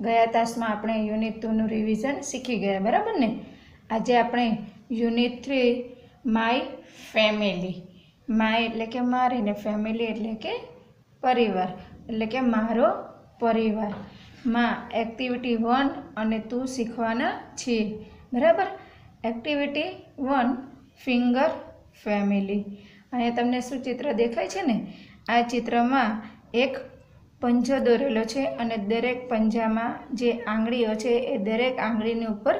ગયા તાસમાં આપણે unit ટુનું revision શીખી ગયા, બરાબર ને? આજે આપણે unit three my family my એટલે કે મારી ને ફેમિલી એટલે કે પરિવાર, એટલે કે મારો પરિવાર. માં એક્ટિવિટી વન અને તું શીખવાના છીએ, બરાબર? એક્ટિવિટી વન ફિંગર ફેમિલી અહીંયા તમને શું ચિત્ર દેખાય છે ને? આ ચિત્રમાં એક પંજો દોરેલો છે અને દરેક પંજામાં જે આંગળીઓ છે એ દરેક આંગળીની ઉપર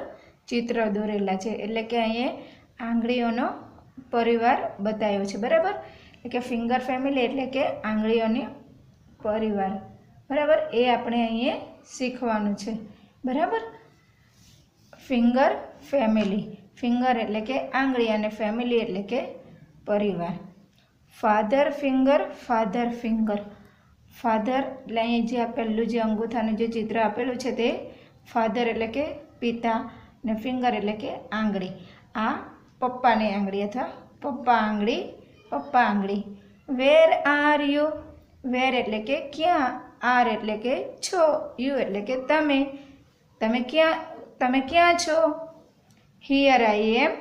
ચિત્ર દોરેલા છે. એટલે કે અહીંયા આંગળીઓનો પરિવાર બતાવ્યો છે. બરાબર? એટલે કે ફિંગર ફેમિલી એટલે કે આંગળીઓની પરિવાર. બરાબર? એ આપણે અહીંયા શીખવાનું છે. બરાબર? Finger family. ફિંગર એટલે કે આંગળી અને ફેમિલી એટલે કે પરિવાર. Father finger father finger. Father એટલે અહીં જે આપેલું જે અંગૂઠાનું જે ચિત્ર આપેલું છે તે ફાધર એટલે કે પિતા ને ફિંગર એટલે કે આંગળી. આ પપ્પાની આંગળી અથવા પપ્પા આંગળી પપ્પા આંગળી. વેર આર યુ વેર એટલે કે ક્યાં? આર એટલે કે છો. યુ એટલે કે તમે. તમે ક્યાં તમે ક્યાં છો? Here I am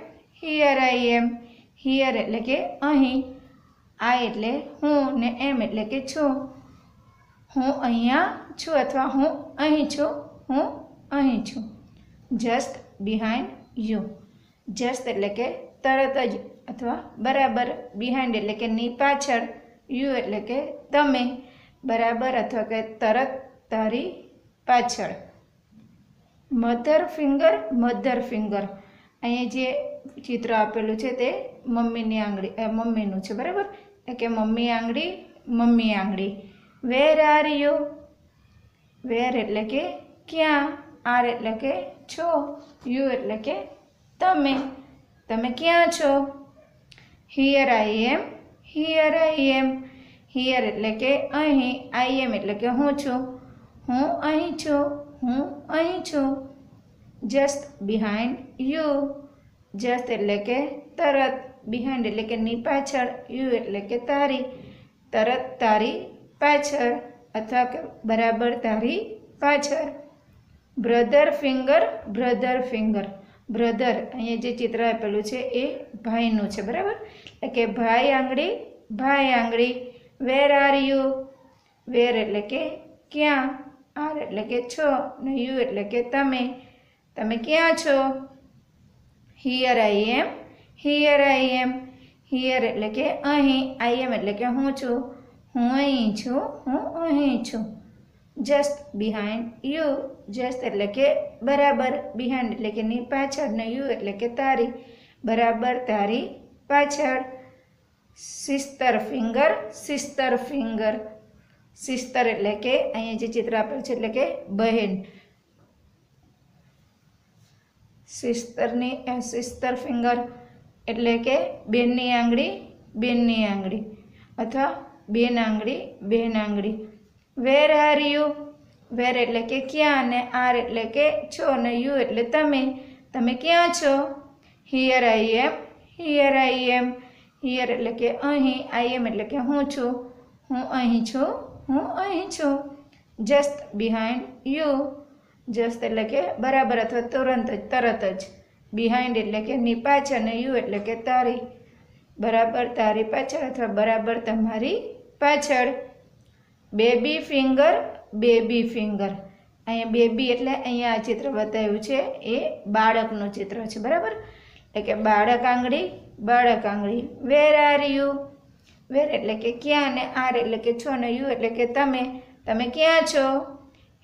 here I am here એટલે કે અહીં. આ એટલે હું ને એમ એટલે કે છું. હું અહીંયા છું અથવા હું અહીં છું? હું અહીં છું. જસ્ટ બિહાઇન્ડ યુ જસ્ટ એટલે કે તરત જ અથવા બરાબર બિહાઇન્ડ એટલે કે ની પાછળ. યુ એટલે કે તમે. બરાબર અથવા કે તરત તારી પાછળ. મધર ફિંગર મધર ફિંગર અહીંયા જે ચિત્ર આપેલું છે તે મમ્મીની આંગળી અ, મમ્મીનું છે બરાબર? એટલે કે મમ્મી આંગળી મમ્મી આંગળી. વેર આર યુ વેર એટલે કે ક્યાં? આર એટલે કે છો. યુ એટલે કે તમે. તમે ક્યાં છો? Here I am here I am here એટલે કે અહીં. આઈ એમ એટલે કે હું છું. હું અહીં છું. હું અહીં છું. જસ્ટ બિહાઇન્ડ યુ જસ્ટ એટલે કે તરત. બિહાઇન્ડ એટલે કે ની પાછળ. યુ એટલે કે તારી. તરત તારી પાછળ અથવા કે બરાબર તારી પાછળ. Brother finger brother finger brother અહીંયા જે ચિત્ર આપેલું છે એ ભાઈનું છે, બરાબર? એટલે કે ભાઈ આંગળી ભાઈ આંગળી. વેર આર યુ વેર એટલે કે ક્યાં? આર એટલે કે છો. ને યુ એટલે કે તમે. તમે ક્યાં છો? Here I am here I am here એટલે કે અહીં. આઈ એમ એટલે કે હું છું. હું અહીં છું, હું અહીં છું. જસ્ટ બિહાઇન્ડ યુ જસ્ટ એટલે કે બરાબર બિહાઇન્ડ એટલે કે ની પાછળ ને યુ એટલે કે તારી. બરાબર, તારી પાછળ. સિસ્તર ફિંગર સિસ્તર ફિંગર સિસ્તર એટલે કે અહીંયા જે ચિત્ર આપેલું છે એટલે કે બહેન. સિસ્તરની સિસ્તર ફિંગર એટલે કે બેનની આંગળી બેનની આંગળી. અથવા બેન આંગળી બેન આંગળી વેર આર યુ વેર એટલે કે ક્યાં અને આર એટલે કે છો અને યુ એટલે તમે. તમે ક્યાં છો? Here I am, here I am. Here એટલે કે અહીં, આઈ એમ એટલે કે હું છું. હું અહીં છું, હું અહીં છું. Just behind you. જસ્ટ એટલે કે બરાબર અથવા તુરંત જ, તરત જ. બિહાઇન્ડ એટલે કે ની પાછળ અને યુ એટલે કે તારી. બરાબર તારી પાછળ અથવા બરાબર તમારી પાછળ બેબી ફિંગર બેબી ફિંગર અહીંયા બેબી એટલે અહીંયા આ ચિત્ર બતાવ્યું છે, એ બાળકનું ચિત્ર છે, બરાબર? એટલે કે બાળક આંગળી બાળક આંગળી. વેર આર યુ વેર એટલે કે ક્યાં ને આર એટલે કે છો ને યુ એટલે કે તમે. તમે ક્યાં છો?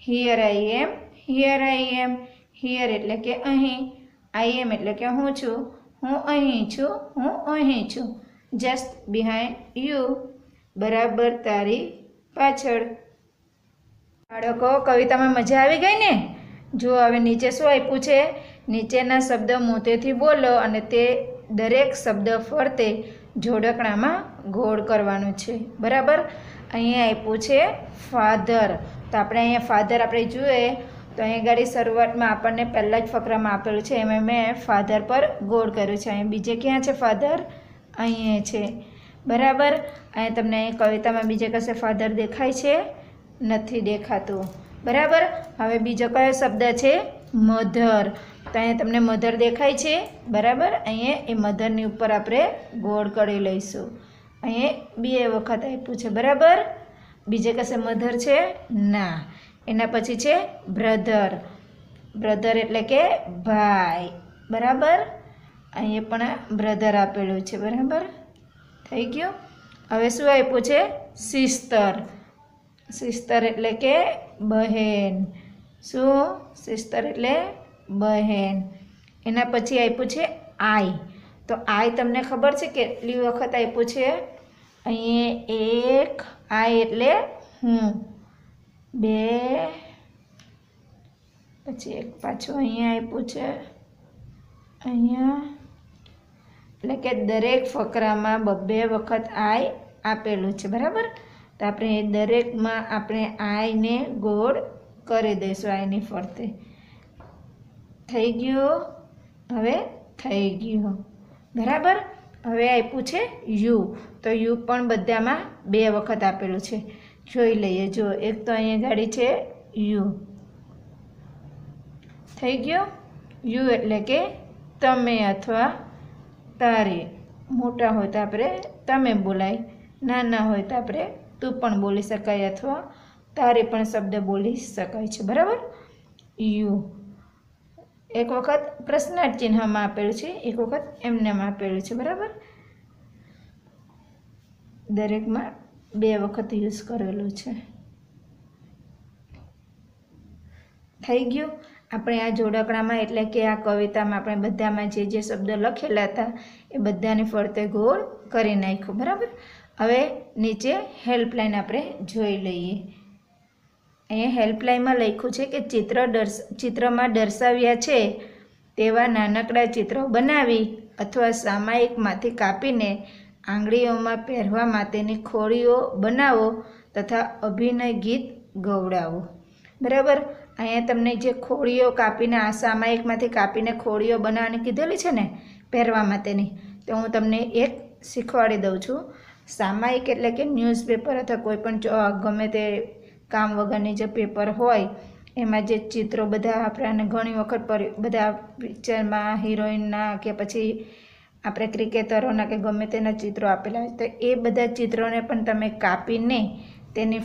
Here I am here I am here એટલે કે અહીં. આઈ એમ એટલે કે હું છું. હું અહીં છું, હું અહીં છું. જસ્ટ બિહાઇન્ડ યુ બરાબર તારી પાછળ. બાળકો, કવિતામાં મજા આવી ગઈ ને? જો હવે નીચે શું આપ્યું છે? નીચેના શબ્દ મોતેથી બોલો અને તે દરેક શબ્દ ફરતે જોડકણામાં ગોળ કરવાનું છે. બરાબર? અહીંયા આપ્યું છે ફાધર. તો આપણે અહીંયા ફાધર આપણે જોઈએ તો અહીંયા ગાડી શરૂઆતમાં આપણને પહેલાં જ ફકરામાં આપેલું છે. એમાં મેં ફાધર પર ગોળ કર્યું છે. અહીંયા બીજે ક્યાં છે ફાધર? અહીંયા છે. બરાબર? અહીંયા તમને અહીં કવિતામાં બીજે કશે ફાધર દેખાય છે? નથી દેખાતું. બરાબર? હવે બીજો કયો શબ્દ છે? મધર. તો અહીંયા તમને મધર દેખાય છે. બરાબર? અહીંયા એ મધરની ઉપર આપણે ગોળ કરી લઈશું. અહીંયા બે વખત આપ્યું છે. બરાબર? બીજે કશે મધર છે? ના. એના પછી છે બ્રધર. બ્રધર એટલે કે ભાઈ. બરાબર? અહીંયા પણ બ્રધર આપેલું છે. બરાબર? થઈ ગયું. હવે શું આપ્યું છે? સિસ્તર. સિસ્તર એટલે કે બહેન. શું? સિસ્તર એટલે બહેન. એના પછી આપ્યું છે આઈ. તો આઈ તમને ખબર છે કેટલી વખત આપ્યું છે? અહીંયા એક, આઈ એટલે હું. બે, પછી એક પાછું અહીંયા આપ્યું છે. અહીંયા એટલે કે દરેક ફકરામાં બબ્બે વખત આઈ આપેલું છે, બરાબર? તો આપણે એ દરેકમાં આપણે આઈને ગોળ કરી દઈશું આઈની ફરતે. થઈ ગયો? હવે થઈ ગયો. બરાબર? હવે આપ્યું છે યુ. તો યુ પણ બધામાં બે વખત આપેલું છે. જોઈ લઈએ, જો એક તો અહીંયા ગાડી છે યુ. થઈ ગયો? યુ એટલે કે તમે અથવા તારે મોટા હોય તો આપણે તમે બોલાય, નાના હોય તો આપણે તું પણ બોલી શકાય અથવા તારે પણ શબ્દ બોલી શકાય છે, બરાબર? યુ. એક વખત પ્રશ્નાર્થ ચિહ્નમાં આપેલું છે, એક વખત એમનેમ આપેલું છે, બરાબર? દરેકમાં બે વખત યુઝ કરેલું છે. થઈ ગયું? આપણે આ જોડકણામાં એટલે કે આ કવિતામાં આપણે બધામાં જે જે શબ્દો લખેલા હતા, એ બધાને ફરતે ગોળ કરી નાખ્યું, બરાબર? હવે નીચે હેલ્પલાઇન આપણે જોઈ લઈએ. અહીંયા હેલ્પલાઇનમાં લખ્યું છે કે ચિત્ર દર્શ, ચિત્રમાં દર્શાવ્યા છે, તેવા નાનકડા ચિત્રો બનાવી અથવા સામાયિકમાંથી કાપીને આંગળીઓમાં પહેરવા માટેની ખોળીઓ બનાવો તથા અભિનય ગીત ગવડાવો. બરાબર? અહીંયા તમને જે ખોળીઓ કાપીને આ સામાયિકમાંથી કાપીને ખોળીઓ બનાવવાની કીધેલી છે ને, પહેરવા માટેની, તો હું તમને એક શીખવાડી દઉં છું. સામાયિક એટલે કે ન્યૂઝપેપર અથવા કોઈ પણ ગમે તે કામ વગરની જે પેપર હોય, એમાં જે ચિત્રો બધા આપણાને ઘણી વખત બધા પિક્ચરમાં હિરોઈનના કે પછી આપણે ક્રિકેટરોના કે ગમે તેના ચિત્રો આપેલા હોય, તો એ બધા ચિત્રોને પણ તમે કાપીને તેની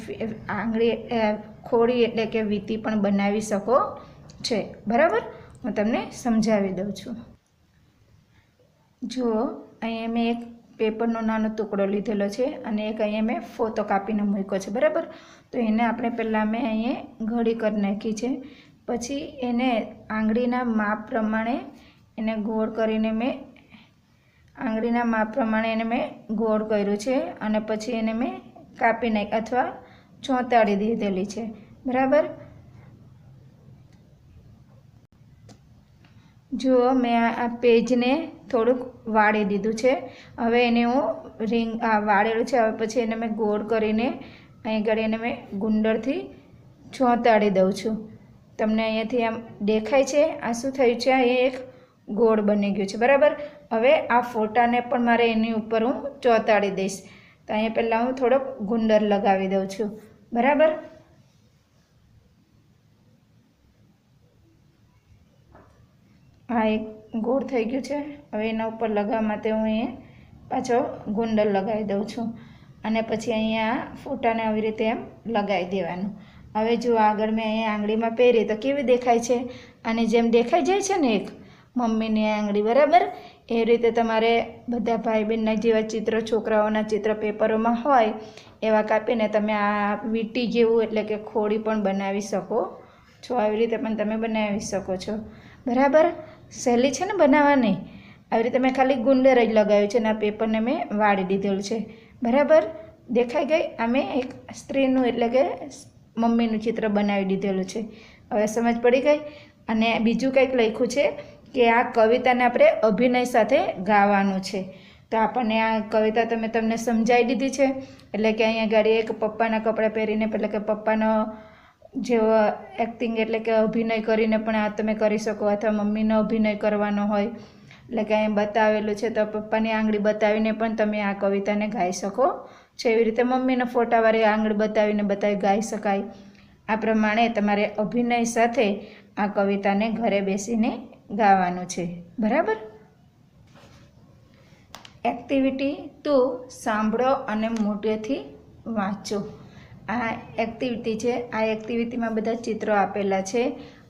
આંગળી ખોડી એટલે કે વીંટી પણ બનાવી શકો છે. બરાબર? હું તમને સમજાવી દઉં છું. જુઓ, અહીંયા મેં એક પેપરનો નાનો ટુકડો લીધેલો છે અને એક અહીંયા મેં ફોતો કાપીને મૂક્યો છે. બરાબર? તો એને આપણે પહેલાં મેં અહીંયા ઘડી કરી નાખી છે. પછી એને આંગળીના માપ પ્રમાણે એને ગોળ કરીને મેં આંગળીના માપ પ્રમાણે એને મેં ગોળ કર્યું છે અને પછી એને મેં કાપી નાખી અથવા ચોંટાડી દીધેલી છે. બરાબર? જુઓ, મેં આ પેજને થોડુંક વાળી દીધું છે. હવે એને હું રિંગ આ વાળેલું છે. હવે પછી એને મેં ગોળ કરીને અહીં આગળ એને મેં ગુંડળથી ચોંતાડી દઉં છું. તમને અહીંયાથી આમ દેખાય છે. આ શું થયું છે? આ એક ગોળ બની ગયું છે. બરાબર? હવે આ ફોટાને પણ મારે એની ઉપર હું ચોંતાડી દઈશ. તો અહીંયા પહેલાં હું થોડોક ગુંડર લગાવી દઉં છું. બરાબર? આ એક ગોળ થઈ ગયું છે. હવે એના ઉપર લગાવવા માટે હું અહીંયા પાછો ગુંડલ લગાવી દઉં છું. અને પછી અહીંયા ફોટાને આવી રીતે એમ લગાવી દેવાનું. હવે જો આગળ મેં અહીંયા આંગળીમાં પહેરી, તો કેવી દેખાય છે? અને જેમ દેખાઈ જાય છે ને એક, મમ્મીની આંગળી, બરાબર? એ રીતે તમારે બધા ભાઈ બહેનના જેવા ચિત્ર, છોકરાઓના ચિત્ર, પેપરોમાં હોય એવા કાપીને તમે આ વીંટી જેવું એટલે કે ખોળી પણ બનાવી શકો. છો આવી રીતે પણ તમે બનાવી શકો છો. બરાબર? સહેલી છે ને બનાવવાની? આવી રીતે મેં ખાલી ગુંડર જ લગાવ્યું છે અને આ પેપરને મેં વાળી દીધેલું છે. બરાબર? દેખાઈ ગઈ? અમે એક સ્ત્રીનું એટલે કે મમ્મીનું ચિત્ર બનાવી દીધેલું છે. હવે સમજ પડી ગઈ? અને બીજું કંઈક લખ્યું છે કે આ કવિતાને આપણે અભિનય સાથે ગાવાનું છે. તો આપણને આ કવિતા તમે તમને સમજાવી દીધી છે. એટલે કે અહીંયા ગાડી એક પપ્પાના કપડાં પહેરીને, એટલે કે પપ્પાનો જેવો એક્ટિંગ એટલે કે અભિનય કરીને પણ આ તમે કરી શકો, અથવા મમ્મીનો અભિનય કરવાનો હોય. એટલે કે અહીંયા બતાવેલું છે, તો પપ્પાની આંગળી બતાવીને પણ તમે આ કવિતાને ગાઈ શકો છે. એવી રીતે મમ્મીનો ફોટાવાળી આંગળી બતાવીને બતાવી ગાઈ શકાય. આ પ્રમાણે તમારે અભિનય સાથે આ કવિતાને ઘરે બેસીને ગાવાનું છે. બરાબર? એક્ટિવિટી ટુ સાંભળો અને મોટેથી વાંચો. આ એક્ટિવિટી છે. આ એક્ટિવિટીમાં બધા ચિત્રો આપેલા છે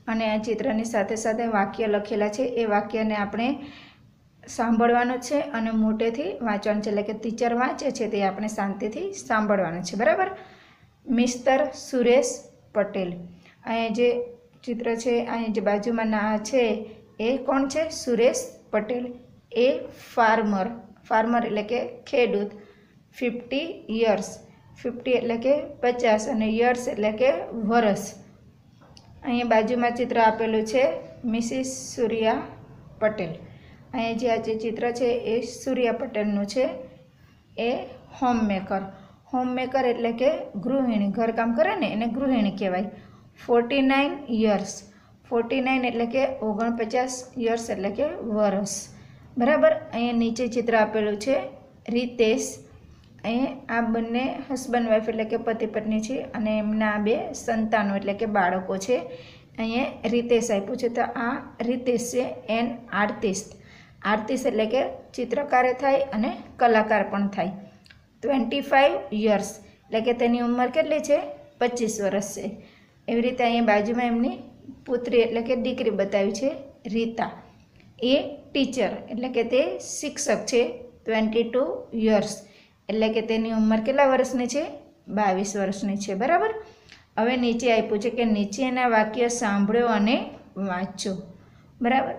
અને આ ચિત્રની સાથે સાથે વાક્ય લખેલા છે. એ વાક્યને આપણે સાંભળવાનું છે અને મોટેથી વાંચવાનું છે. એટલે કે ટીચર વાંચે છે તે આપણે શાંતિથી સાંભળવાનું છે. બરાબર? મિસ્ટર સુરેશ પટેલ. અહીંયા જે ચિત્ર છે અહીંયા જે બાજુમાં ના છે, એ કોણ છે? સુરેશ પટેલ. એ ફાર્મર ફાર્મર એટલે કે ખેડૂત. ફિફ્ટી યર્સ ફિફ્ટી એટલે કે પચાસ અને યર્સ એટલે કે વરસ. અહીંયા બાજુમાં ચિત્ર આપેલું છે મિસિસ સૂર્યા પટેલ. અહીંયા જે આ જે ચિત્ર છે એ સૂર્યા પટેલનું છે. એ હોમમેકર હોમમેકર એટલે કે ગૃહિણી. ઘરકામ કરે ને એને ગૃહિણી કહેવાય. Forty nine years forty nine એટલે કે ઓગણપચાસ યર્સ એટલે કે વરસ. બરાબર? અહીંયા નીચે ચિત્ર આપેલું છે, રીતેશ. અહીંયા આ બંને હસબન્ડ વાઈફ એટલે કે પતિ પત્ની છે અને એમના બે સંતાનો એટલે કે બાળકો છે. અહીંયા રીતેશ આપ્યું છે, તો આ રીતેશ છે, એન આર્ટિસ્ટ આર્ટિસ્ટ એટલે કે ચિત્રકારે થાય અને કલાકાર પણ થાય. ટ્વેન્ટી ફાઇવ યર્સ એટલે કે તેની ઉંમર કેટલી છે? પચીસ વર્ષ છે. એવી રીતે અહીંયા બાજુમાં એમની પુત્રી એટલે કે દીકરી બતાવી છે, રીતા. એ ટીચર એટલે કે તે શિક્ષક છે ટ્વેન્ટી ટુ યર્સ એટલે કે તેની ઉંમર કેટલા વર્ષની છે? બાવીસ વર્ષની છે, બરાબર? હવે નીચે આપ્યું છે કે નીચેના વાક્ય સાંભળો અને વાંચો, બરાબર?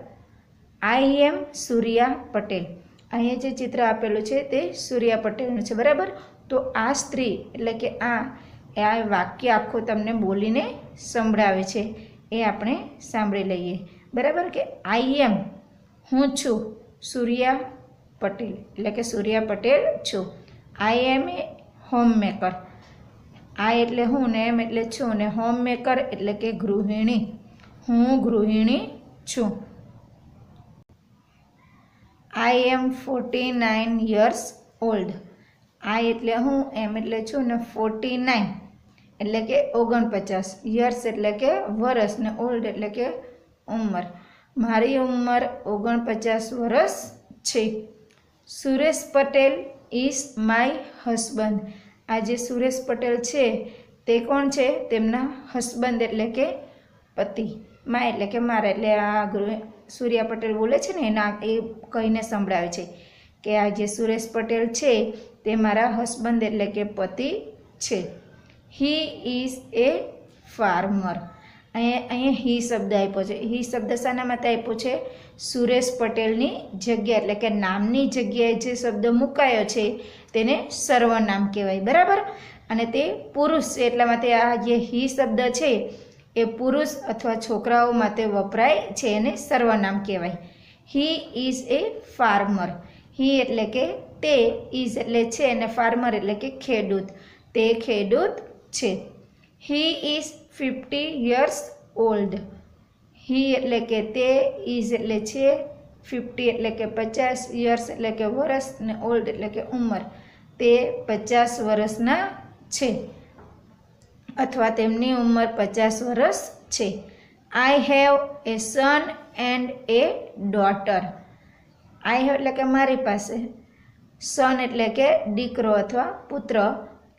આઈ એમ સૂર્યા પટેલ અહીંયા જે ચિત્ર આપેલું છે તે સૂર્યા પટેલનું છે, બરાબર? તો આ સ્ત્રી, એટલે કે આ આ વાક્ય આખું તમને બોલીને સંભળાવે છે. એ આપણે સાંભળી લઈએ. બરાબર કે આઈ એમ હું છું સૂર્યા પટેલ, એટલે કે સૂર્યા પટેલ છું. I M A home maker આ એટલે હું ને એમ એટલે છું ને હોમ મેકર એટલે કે ગૃહિણી. હું ગૃહિણી છું. I am forty nine years old આ એટલે હું, એમ એટલે છું ને ફોર્ટી નાઇન એટલે કે ઓગણપચાસ. યર્સ એટલે કે વરસ ને ઓલ્ડ એટલે કે ઉંમર. મારી ઉંમર ઓગણપચાસ વર્ષ છે. Suresh Patel is my husband આ જે સુરેશ પટેલ છે, તે કોણ છે? તેમના હસબન્ડ એટલે કે પતિ. મા એટલે કે મારા, એટલે આ સૂર્યા પટેલ બોલે છે ને, એના, એ કહીને સંભળાવે છે કે આ જે સુરેશ પટેલ છે, તે મારા હસબન્ડ એટલે કે પતિ છે. હી ઇઝ એ ફાર્મર અહીંયા અહીંયા હી શબ્દ આપ્યો છે. હી શબ્દ શાના માટે આપ્યો છે? સુરેશ પટેલની જગ્યા, એટલે કે નામની જગ્યાએ જે શબ્દ મુકાયો છે, તેને સર્વનામ કહેવાય. બરાબર? અને તે પુરુષ, એટલા માટે આ જે હી શબ્દ છે, એ પુરુષ અથવા છોકરાઓ માટે વપરાય છે, એને સર્વનામ કહેવાય. He is A farmer. હી એટલે કે તે ઇઝ એટલે છે, અને ફાર્મર એટલે કે ખેડૂત. તે ખેડૂત છે. He is fifty years old he એટલે કે તે ઇઝ એટલે છે ફિફ્ટી એટલે કે પચાસ યર્સ એટલે કે વર્ષ ને ઓલ્ડ એટલે કે ઉંમર. તે પચાસ વર્ષના છે. અથવા તેમની ઉંમર પચાસ વર્ષ છે. I have a son and a daughter I have એટલે કે મારી પાસે. સન એટલે કે દીકરો અથવા પુત્ર.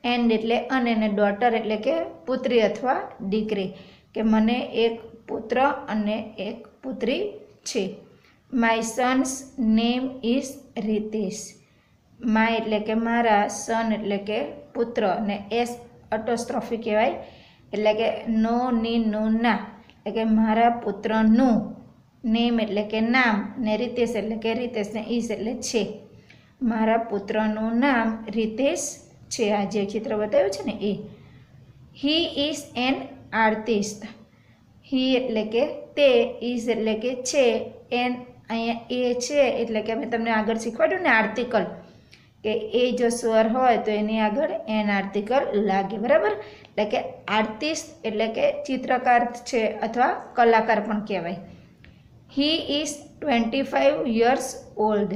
એન્ડ એટલે અને ને ડોટર એટલે કે પુત્રી અથવા દીકરી, કે મને એક પુત્ર અને એક પુત્રી છે. My son's name is Ritesh my એટલે કે મારા સન એટલે કે પુત્ર અને એસ અટોસ્ટ્રોફી કહેવાય. એટલે કે નો, ની, નો, ના. એટલે કે મારા પુત્રનું નેમ એટલે કે નામ ને રીતેશ એટલે કે રીતેશ ને ઈશ એટલે છે. મારા પુત્રનું નામ રીતેશ છે આ જે ચિત્ર બતાવ્યું છે ને એ. He is an artist he એટલે કે તે ઇઝ એટલે કે છે. એન અહીંયા એ છે એટલે કે અમે તમને આગળ શીખવાડ્યું ને આર્ટિકલ કે એ જો સ્વર હોય તો એની આગળ એન આર્ટિકલ લાગે, બરાબર? એટલે કે આર્ટિસ્ટ એટલે કે ચિત્રકાર છે અથવા કલાકાર પણ કહેવાય. He is twenty five years old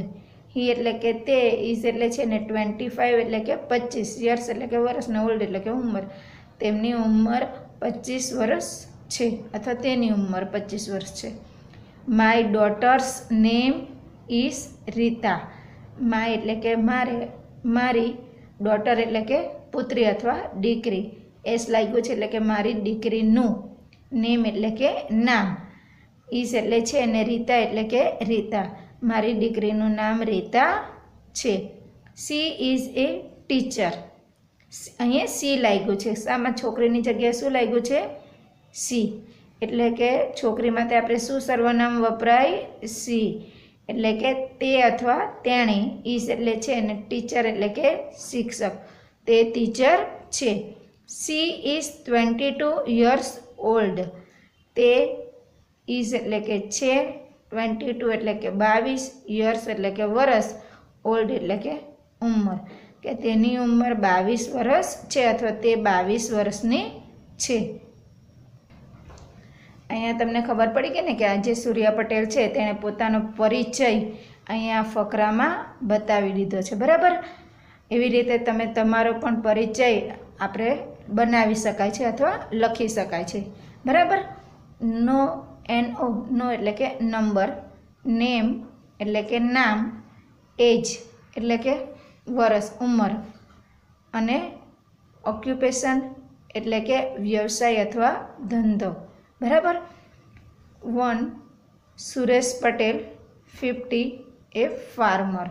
he એટલે કે તે ઇઝ એટલે છે ને ટ્વેન્ટી ફાઇવ એટલે કે પચીસ યર્સ એટલે કે વર્ષને ઓલ્ડ એટલે કે ઉંમર. તેમની ઉંમર પચીસ વર્ષ છે અથવા તેની ઉંમર પચીસ વર્ષ છે. My daughter's name is Rita my એટલે કે મારે, મારી ડોટર એટલે કે પુત્રી અથવા દીકરી. એસ લાગ્યું છે એટલે કે મારી દીકરીનું નેમ એટલે કે નામ. ઈસ એટલે છે અને રીતા એટલે કે રીતા. મારી દીકરીનું નામ રીતા છે. She is a teacher. અહીંયા સી લાગ્યું છે. આમાં છોકરીની જગ્યાએ શું લાગ્યું છે? સી. એટલે કે છોકરી માટે આપણે શું સર્વનામ વપરાય? સી. એટલે કે તે અથવા તેણી. ઈસ એટલે છે અને ટીચર એટલે કે શિક્ષક. તે ટીચર છે. She is twenty two years old. તે ઇઝ એટલે કે છે ટ્વેન્ટી ટુ એટલે કે બાવીસ યર્સ એટલે કે વરસ ઓલ્ડ એટલે કે ઉંમર. કે તેની ઉંમર બાવીસ વર્ષ છે અથવા તે બાવીસ વર્ષની છે. અહીંયા તમને ખબર પડી ગઈ ને કે આ જે સૂર્યા પટેલ છે તેણે પોતાનો પરિચય અહીંયા ફકરામાં બતાવી દીધો છે. બરાબર? એવી રીતે તમે તમારો પણ પરિચય આપણે બનાવી શકાય છે અથવા લખી શકાય છે. બરાબર? નો એન ઓ નો એટલે કે નંબર નેમ એટલે કે નામ એજ એટલે કે વરસ, ઉંમર. અને ઓક્યુપેશન એટલે કે વ્યવસાય અથવા ધંધો. બરાબર? One Suresh Patel fifty a farmer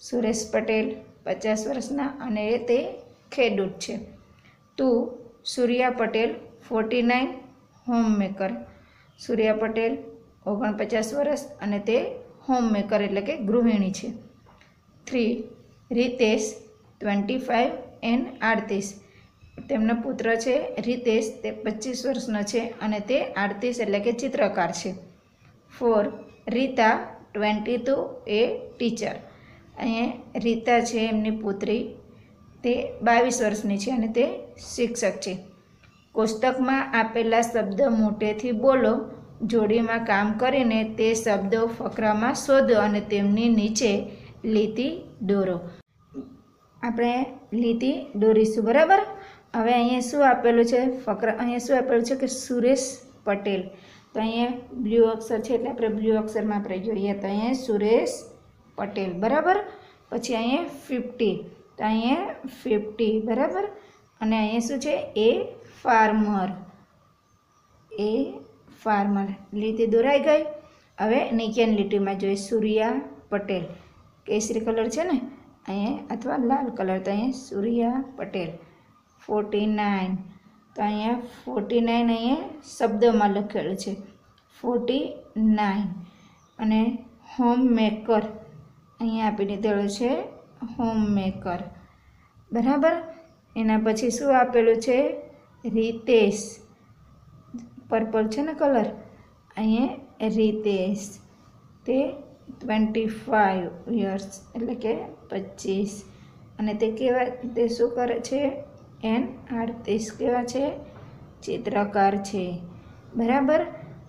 Suresh Patel પચાસ વર્ષના અને એ તે ખેડૂત છે. Two Surya Patel forty nine home maker Surya Patel, ઓગણપચાસ વર્ષ અને તે હોમ મેકર એટલે કે ગૃહિણી છે. Three Ritesh twenty five and આડતીસ તેમનો પુત્ર છે રીતેશ, તે પચીસ વર્ષનો છે અને તે આડતીસ એટલે કે ચિત્રકાર છે. Four Rita twenty two a teacher અહીંયા રીતા છે એમની પુત્રી, તે બાવીસ વર્ષની છે અને તે શિક્ષક છે. કોષ્ટકમાં આપેલા શબ્દ મોટેથી બોલો, જોડીમાં કામ કરીને તે શબ્દો ફકરામાં શોધો અને તેમની નીચે લીટી દોરો. આપણે લીટી દોરીશું, બરાબર? હવે અહીંયા શું આપેલું છે? ફકરા, અહીંયા શું આપેલું છે કે સુરેશ પટેલ. તો અહીંયા બ્લુ અક્ષર છે એટલે આપણે બ્લુ અક્ષરમાં આપણે જોઈએ તો અહીંયા સુરેશ પટેલ, બરાબર? પછી અહીંયા ફિફ્ટી, તો અહીંયા ફિફ્ટી, બરાબર? અને અહીંયા શું છે? એ ફાર્મર. એ ફાર્મર લીટી દોરાઈ ગઈ. હવે નીચેની લીટીમાં જોઈએ સૂર્યા પટેલ. કેસરી કલર છે ને? અહીંયા અથવા લાલ કલર તો અહીંયા સૂર્યા પટેલ. Forty nine. તો અહીંયા ફોર્ટી નાઇન અહીંયા શબ્દમાં લખેલું છે. Forty nine. અને હોમ મેકર અહીંયા આપી દીધેલું છે હોમ મેકર બરાબર? એના પછી શું આપેલું છે? રીતેશ. પર્પલ છે ને કલર? અહીંયા રીતેશ. તે ટ્વેન્ટી ફાઇવ યર્સ એટલે કે પચીસ. અને તે કેવા, તે શું કરે છે? એન આડત્રીસ કેવા છે? ચિત્રકાર છે. બરાબર?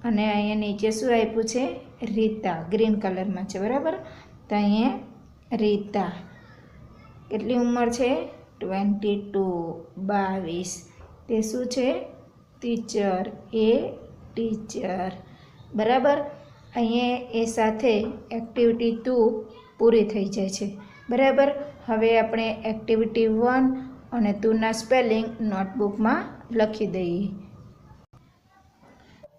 અને અહીંયા નીચે શું આપ્યું છે? રીતા. ગ્રીન કલરમાં છે. બરાબર? તો અહીંયા રીતા. કેટલી ઉંમર છે? ટ્વેન્ટી ટુ બાવીસ. તે શું છે? ટીચર. A teacher. બરાબર? અહીંયા એ સાથે એક્ટિવિટી ટુ પૂરી થઈ જાય છે. બરાબર? હવે આપણે એક્ટિવિટી વન અને ટુના સ્પેલિંગ નોટબુકમાં લખી દઈએ.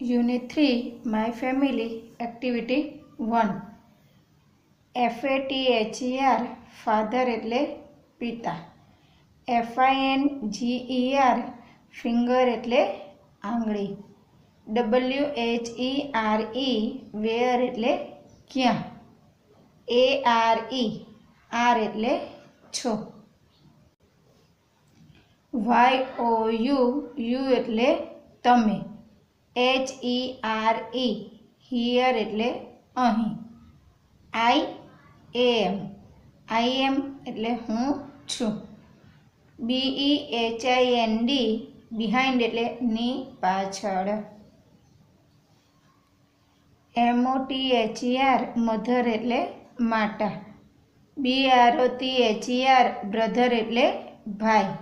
Unit three, my family, activity one. F A T H R, father એટલે પિતા. F I N G E R finger એટલે આંગળી. W H E R E where એટલે ક્યાં? એ આર ઈ આર એટલે છો. વાય ઓ યુ યુ એટલે તમે. H E R E here એટલે અહીં. આઈ એમ આઈ એમ એટલે હું છું. B E H I N D behind એટલે ની પાછળ. M O T H E R mother એટલે માતા. B R O T H R brother એટલે ભાઈ.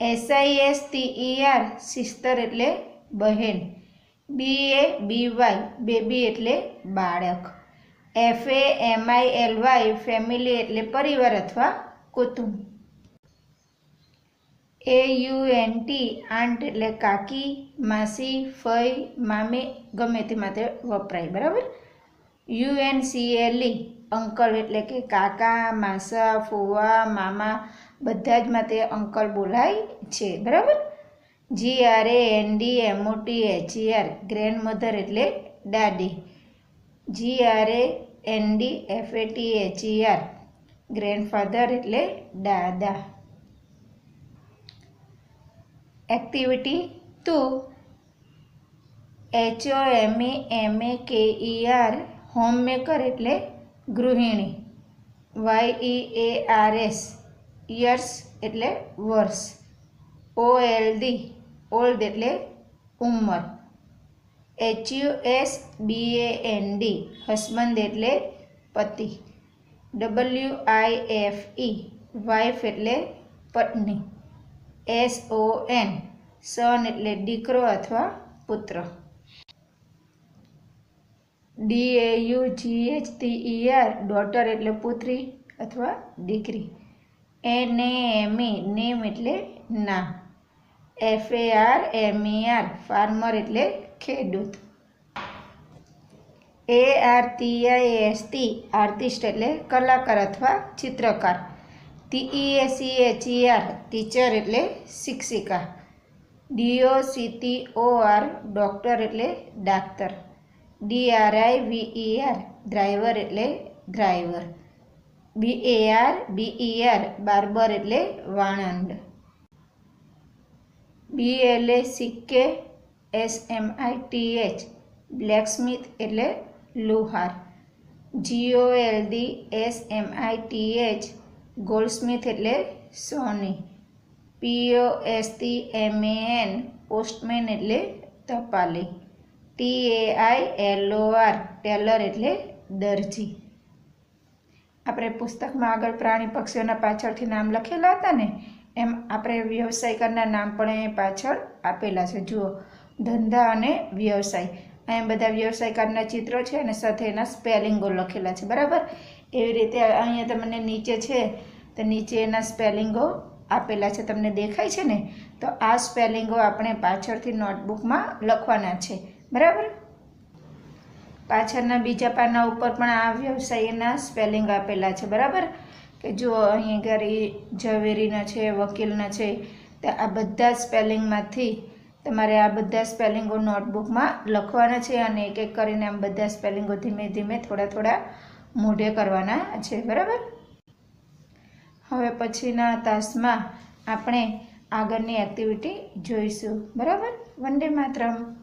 એસઆઈએસ ટીઈઆર સિસ્ટર એટલે બહેન. બી એ બી વાય બેબી એટલે બાળક. F A M I L Y family એટલે પરિવાર અથવા કુટુંબ. A U N T aunt એટલે કાકી, માસી, ફઈ, મામી, ગમે તે માટે વપરાય, બરાબર? U N C L E uncle એટલે કે કાકા, માસા, ફુવા, મામા, બધા જ માટે અંકલ બોલાય છે, બરાબર? G R A N D M O T O H E R grandmother એટલે દાદી G R A N D F A T H E R grandfather એટલે દાદા. Activity two H O M A M A K E R homemaker એટલે ગૃહિણી. Y E A R S years એટલે વર્ષ. O L D old એટલે ઉંમર. H U S B A N D husband એટલે પતિ. W I F E wife એટલે પત્ની. S O N સન એટલે દીકરો અથવા પુત્ર. D A U G H T E R daughter એટલે પુત્રી અથવા દીકરી. એન એ એમ એ નેમ એટલે નામ F A R M E R farmer એટલે ખેડૂત. A R T I S T artist એટલે કલાકાર અથવા ચિત્રકાર. T A C H E R teacher એટલે શિક્ષિકા. D O C T O R doctor એટલે doctor D R I V E R driver એટલે driver B A R B E R barber એટલે વાણંદ. B L A C K S M I T H blacksmith એટલે લુહાર. G O L D S M I T H goldsmith એટલે સોની. P O S T M A N postman એટલે ટપાલી. T A I L O R tailor એટલે દરજી. આપણે પુસ્તકમાં આગળ પ્રાણી પક્ષીઓના પાછળથી નામ લખેલા હતા ને, એમ આપણે વ્યવસાયિકરના નામ પણ એ પાછળ આપેલા છે. જુઓ, ધંધા અને વ્યવસાય. અહીં બધા વ્યવસાયકારના ચિત્રો છે અને સાથે એના સ્પેલિંગો લખેલા છે. બરાબર? એવી રીતે અહીંયા તમને નીચે છે, તો નીચે એના સ્પેલિંગો આપેલા છે. તમને દેખાય છે ને? તો આ સ્પેલિંગો આપણે પાછળથી નોટબુકમાં લખવાના છે. બરાબર? પાછળના બીજા પાના ઉપર પણ આ વ્યવસાયના સ્પેલિંગ આપેલા છે. બરાબર? કે જો અહીં ઘરે ઝવેરીના છે, વકીલના છે, તો આ બધા સ્પેલિંગમાંથી તમારે આ બધા સ્પેલિંગો નોટબુકમાં લખવાના છે અને એક એક કરીને આમ બધા સ્પેલિંગો ધીમે ધીમે થોડા થોડા મોઢે કરવાના છે બરાબર? હવે પછીના તાસમાં આપણે આગળની એક્ટિવિટી જોઈશું બરાબર? વંદે માતરમ.